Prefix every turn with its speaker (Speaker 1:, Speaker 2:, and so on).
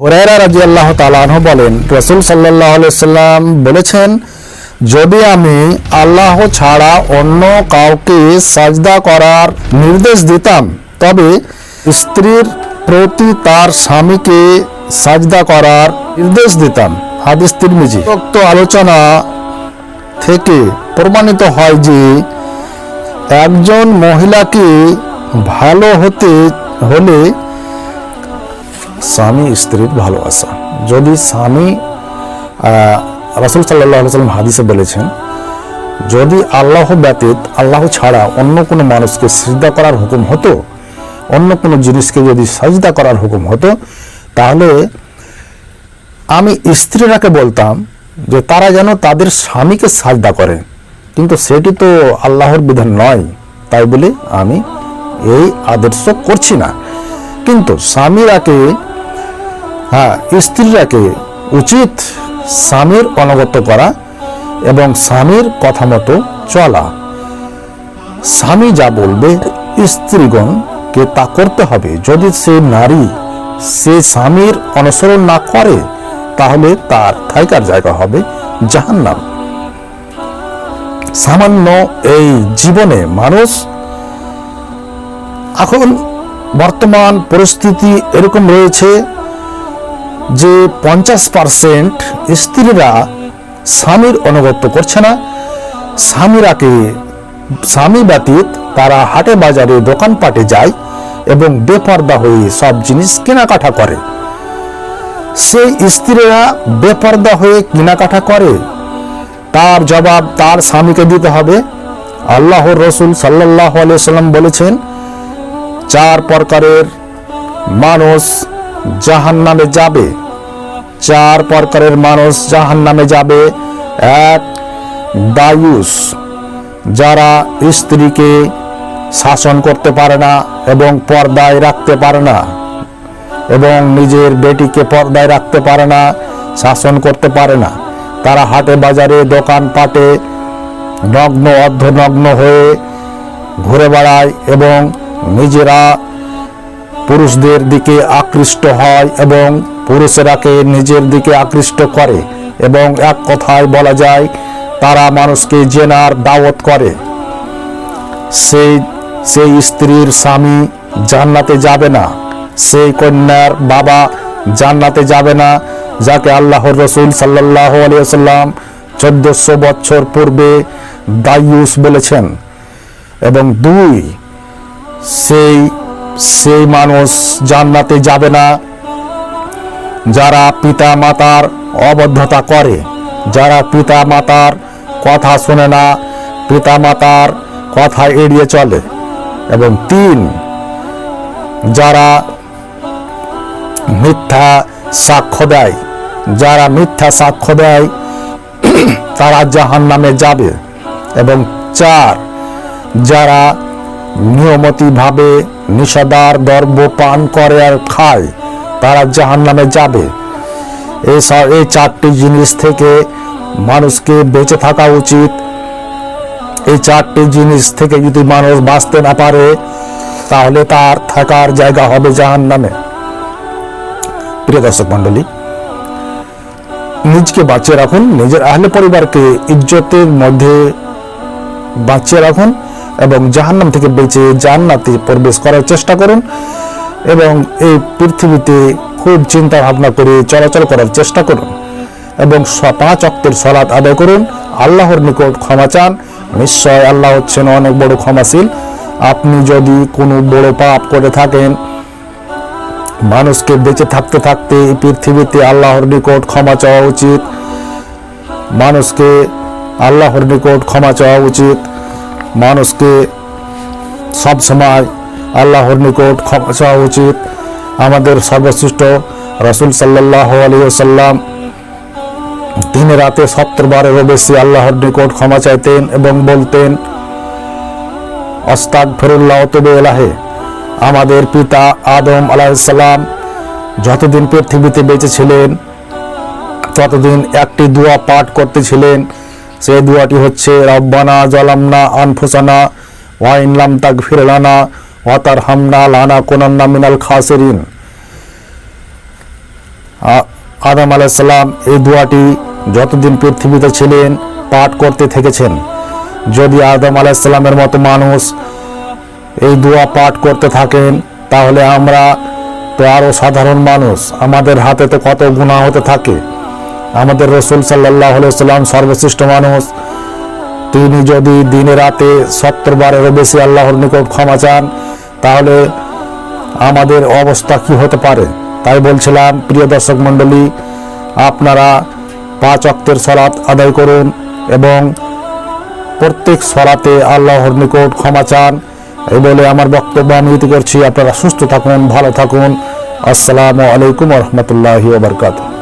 Speaker 1: হুরায়রা রাজি আল্লাহ তালাহ বলেন, রসুল সাল্লাহ সাল্লাম বলেছেন, যদি আমি আল্লাহ ছাড়া অন্য কাউকে সাজদা করার নির্দেশ দিতাম, তবে স্ত্রীর প্রতি তার স্বামীকে সাজদা করার নির্দেশ দিতাম। হাদিস তিরমিজি। উক্ত আলোচনা থেকে প্রমাণিত হয় যে, একজন মহিলাকে ভালো হতে হলে স্বামী স্ত্রীর ভালোবাসা। যদি স্বামী রাসুল সাল্লাহ সাল্লাম হাদিসে বলেছেন, যদি আল্লাহ ব্যতীত, আল্লাহ ছাড়া অন্য কোনো মানুষকে সিজদা করার হুকুম হতো, অন্য কোনো জিনিসকে যদি সাজদা করার হুকুম হতো, তাহলে আমি স্ত্রীরাকে বলতাম যে তারা যেন তাদের স্বামীকে সাজদা করে। কিন্তু সেটি তো আল্লাহর বিধান নয়। তাই বলে আমি এই আদর্শ করছি না। কিন্তু স্বামীরাকে হ্যাঁ স্ত্রীরাকে উচিত স্বামীর অনগত করা এবং স্বামীর কথা মতো চলা। স্বামী যা বলবে স্ত্রীগণকে তা করতে হবে। যদি সে নারী, সে স্বামীর অনুসরণ না করে, তাহলে তার থাইকার জায়গা হবে জাহান্নাম। সামান্য এই জীবনে মানুষ এখন বর্তমান পরিস্থিতি এরকম রয়েছে যে পঞ্চাশ পার্সেন্ট স্ত্রীরা স্বামীর অনুগত্য করছে না। স্বামীরাকে স্বামী ব্যতীত তারা হাটে বাজারে দোকানপাটে যায় এবং বেপর্দা হয়ে সব জিনিস কেনাকাটা করে। সেই স্ত্রীরা বেপর্দা হয়ে কেনাকাটা করে। তার জবাব তার স্বামীকে দিতে হবে। আল্লাহর রসুল সাল্লাহ আলিয়া সাল্লাম বলেছেন চার প্রকারের মানুষ জাহান নামে যাবে। চার প্রকারের মানুষ জাহান নামে যাবে। এক দায়ুস যারা স্ত্রীকে শাসন করতে পারে না এবং পর্দায় রাখতে পারে না এবং নিজের বেটিকে পর্দায় রাখতে পারে না, শাসন করতে পারে না। তারা হাটে বাজারে দোকান পাটে নগ্ন, অর্ধনগ্ন হয়ে ঘুরে বেড়ায় এবং নিজেরা পুরুষদের দিকে আকৃষ্ট হয় এবং পুরুষেরাকে নিজের দিকে আকৃষ্ট করে এবং এক কথায় বলা যায়, তারা মানুষকে জেনার দাওয়াত করে। সেই সেই স্ত্রীর স্বামী জান্নাতে যাবে না, সেই কন্যার বাবা জান্নাতে যাবে না, যাকে আল্লাহর রসুল সাল্লাহ আলিয়াল্লাম চোদ্দশো বছর পূর্বে দায়ুস বলেছেন। এবং দুই সেই সেই মানুষ জান্নাতে যাবে না। যারা পিতা মাতার অবদ্ধতা করে, যারা পিতা মাতার কথা শোনে না পিতা মাতার কথা এড়িয়ে চলে। এবং তিন, যারা মিথ্যা সাক্ষ্য দেয়, যারা মিথ্যা সাক্ষ্য দেয়, তারা জাহান নামে যাবে। এবং চার, যারা নিয়মতিভাবে নিষেধার দ্রব্য পান করে আর খায়, তারা জাহান নামে যাবে। এই সব এই চারটি জিনিস থেকে মানুষকে বেঁচে থাকা উচিত। এই চারটি জিনিস থেকে যদি মানুষ বাঁচতে না পারে, তাহলে তার থাকার জায়গা হবে জাহান নামে প্রিয় দর্শক মন্ডলী নিজকে বাঁচিয়ে রাখুন, নিজের আহলে পরিবারকে ইজ্জতের মধ্যে বাঁচিয়ে রাখুন। এবং জাহান্নাম থেকে বেঁচে জান্নাতে প্রবেশ করার চেষ্টা করুন এবং এই পৃথিবীতে খুব চিন্তা ভাবনা করে চলাচল করার চেষ্টা করুন এবং পাঁচ অক্টের সলাৎ আদায় করুন। আল্লাহর নিকট ক্ষমা চান। নিশ্চয় আল্লাহ হচ্ছেন অনেক বড় ক্ষমাশীল। আপনি যদি কোনো বড় পাপ করে থাকেন, মানুষকে বেঁচে থাকতে থাকতে এই পৃথিবীতে আল্লাহর নিকট ক্ষমা চাওয়া উচিত। মানুষকে আল্লাহর নিকট ক্ষমা চাওয়া উচিত। মানুষকে সব সময় আল্লাহর নিকট ক্ষমা চাওয়া উচিত। আমাদের সর্বশ্রেষ্ঠ রসুল সাল্লাহ আলিয়াল্লাম দিনে রাতে সত্তর বারেরও বেশি আল্লাহর নিকট ক্ষমা চাইতেন এবং বলতেন অস্তাক ফেরুল্লাহ তবে এলাহে আমাদের পিতা আদম আলাহিসাল্লাম যতদিন পৃথিবীতে বেঁচে ছিলেন, ততদিন একটি দোয়া পাঠ করতেছিলেন। সেই দোয়াটি হচ্ছে, রব্বানা জলামনা আনফুসানা ওয়াইনলাম তাক ফিরলানা ওয়া তার হামনা লানা কোনান্না মিনাল খাসিরিন। আদম আলাইসাল্লাম এই দোয়াটি যতদিন পৃথিবীতে ছিলেন, পাঠ করতে থেকেছেন। যদি আদম আলাইসাল্লামের মতো মানুষ এই দোয়া পাঠ করতে থাকেন, তাহলে আমরা তো আরও সাধারণ মানুষ। আমাদের হাতে তো কত গুণা হতে থাকে। আমাদের রসুল সাল্লাহ সাল্লাম সর্বশ্রেষ্ঠ মানুষ। তিনি যদি দিনে রাতে সত্তর বারেরও বেশি আল্লাহর নিকট ক্ষমা চান, তাহলে আমাদের অবস্থা কি হতে পারে? তাই বলছিলাম, প্রিয় দর্শক মণ্ডলী, আপনারা পাঁচ অক্তের সলাৎ আদায় করুন এবং প্রত্যেক সলাতে আল্লাহর নিকট ক্ষমা চান এই বলে আমার বক্তব্য আমি ইতি করছি। আপনারা সুস্থ থাকুন, ভালো থাকুন। আসসালামু আলাইকুম রহমতুল্লাহি ওবরকাতুহ